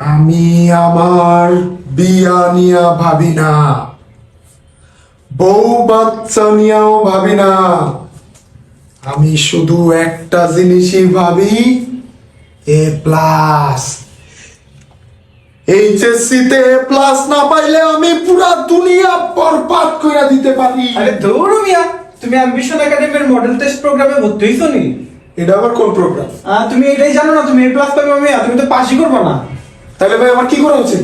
আমি আমার বিয়া নিয়া ভাবি না। বউ বাচ্চা নিয়েও ভাবি না। আমি শুধু একটা জিনিসই ভাবি এ প্লাস। এইচএসসি তে এ প্লাস না পাইলে আমি পুরা দুনিয়া বরবাদ করে দিতে পারি। আরে ধুর মিয়া তুমি অ্যাম্বিশন একাডেমির মডেল টেস্ট প্রোগ্রামে ভর্তি হইছো নি? এটা আবার কোন প্রোগ্রাম তুমি এটাই জানো না তুমি এ প্লাস পাবে মিয়া তুমি তো পাসই করবে না। তাহলে ভাই আমার কি করা উচিত?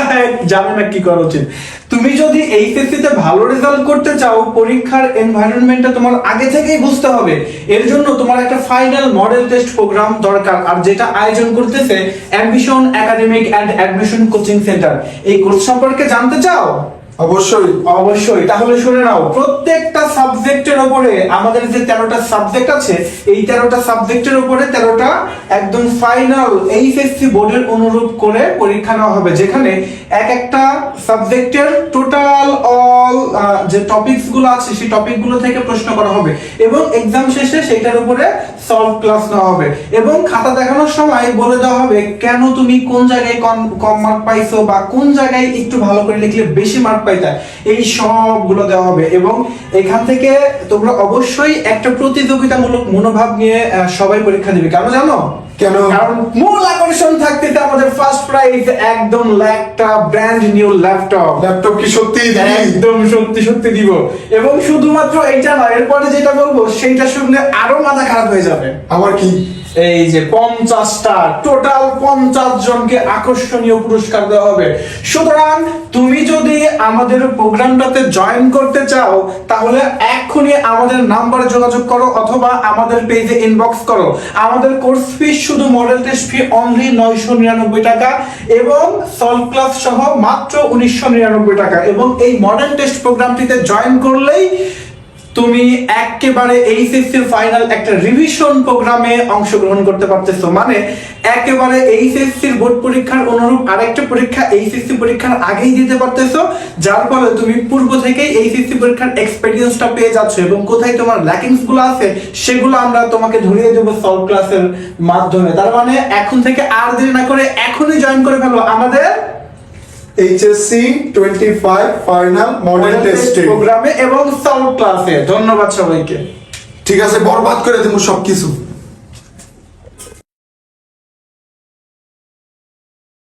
জানি না কি করা উচিত। তুমি যদি এইচএসসি তে ভালো রেজাল্ট করতে চাও পরীক্ষার এনভায়রনমেন্টটা তোমার আগে থেকেই বুঝতে হবে। এর জন্য তোমার একটা ফাইনাল মডেল টেস্ট প্রোগ্রাম দরকার আর যেটা আয়োজন করতেছে admission academic and admission coaching centre এই কোর্স সম্পর্কে জানতে চাও? অবশ্যই। অবশ্যই। তাহলে শুনে নাও, প্রত্যেকটা সাবজেক্টের উপরে আমাদের যে তেরোটা সাবজেক্ট আছে, এই তেরোটা সাবজেক্টের উপরে তেরোটা একদম ফাইনাল এইচএসসি বোর্ডের অনুরূপ করে পরীক্ষা নেওয়া হবে, যেখানে এক একটা সাবজেক্টের টোটাল অল যে টপিকসগুলো আছে, সেই টপিকগুলো থেকে প্রশ্ন করা হবে। এবং এক্সাম শেষে সেইটার উপরে সলভ ক্লাস নেওয়া হবে। এবং খাতা দেখানোর সময় বলে দেওয়া হবে, কেন তুমি কোন জায়গায় কম কম মার্ক পাইছো বা কোন জায়গায় একটু ভালো করে লিখলে বেশি মার্ক পাইতা? এই সবগুলো দেওয়া হবে। এবং এখান থেকে তোমরা অবশ্যই একটা প্রতিযোগিতামূলক মনোভাব নিয়ে সবাই পরীক্ষা দিবে। কেন জানো? কেন? কারণ মূল আকর্ষণ থাকতেছে আমাদের ফার্স্ট প্রাইজ একদম একটা ব্র্যান্ড নিউ ল্যাপটপ ল্যাপটপ কি সত্যি একদম সত্যি সত্যি দিব। এবং শুধুমাত্র এইটা নয় এরপরে যেটা বলব সেইটা শুনলে আরও মাথা খারাপ হয়ে যাবে। আমার কি? এই যে পঞ্চাশটা টোটাল পঞ্চাশ জনকে আকর্ষণীয় পুরস্কার দেওয়া হবে। সুতরাং তুমি যদি আমাদের প্রোগ্রামটাতে জয়েন করতে চাও, তাহলে এক্ষুনি আমাদের নাম্বারে যোগাযোগ করো অথবা আমাদের পেজে ইনবক্স করো। আমাদের কোর্স ফি শুধু মডেল টেস্ট ফি অনলি নয়শো নিরানব্বই টাকা এবং সলভ ক্লাস সহ মাত্র উনিশশো নিরানব্বই টাকা। এবং এই মডেল টেস্ট প্রোগ্রামটিতে জয়েন করলেই তুমি একেবারে এইচএসসি ফাইনাল একটা রিভিশন প্রোগ্রামে অংশগ্রহণ করতে পারতেছো। মানে একেবারে এইচএসসি বোর্ড পরীক্ষার অনুরূপ আরেকটা পরীক্ষা এইচএসসি পরীক্ষার আগেই দিতে পারতেছো, যার ফলে তুমি পূর্ব থেকেই এইচএসসি পরীক্ষার এক্সপেরিয়েন্সটা পেয়ে যাচ্ছ এবং কোথায় তোমার ল্যাকিংসগুলো আছে, সেগুলো আমরা তোমাকে ধরিয়ে দেবো সলভ ক্লাসের মাধ্যমে। তার মানে এখন থেকে আর দেরি না করে এখনই জয়েন করে ফেলো আমাদের HSC twenty five final model test প্রোগ্রামে এবং সাউন্ড ক্লাসে ধন্যবাদ সবাইকে। ঠিক আছে বরবাদ করে দেবো সবকিছু।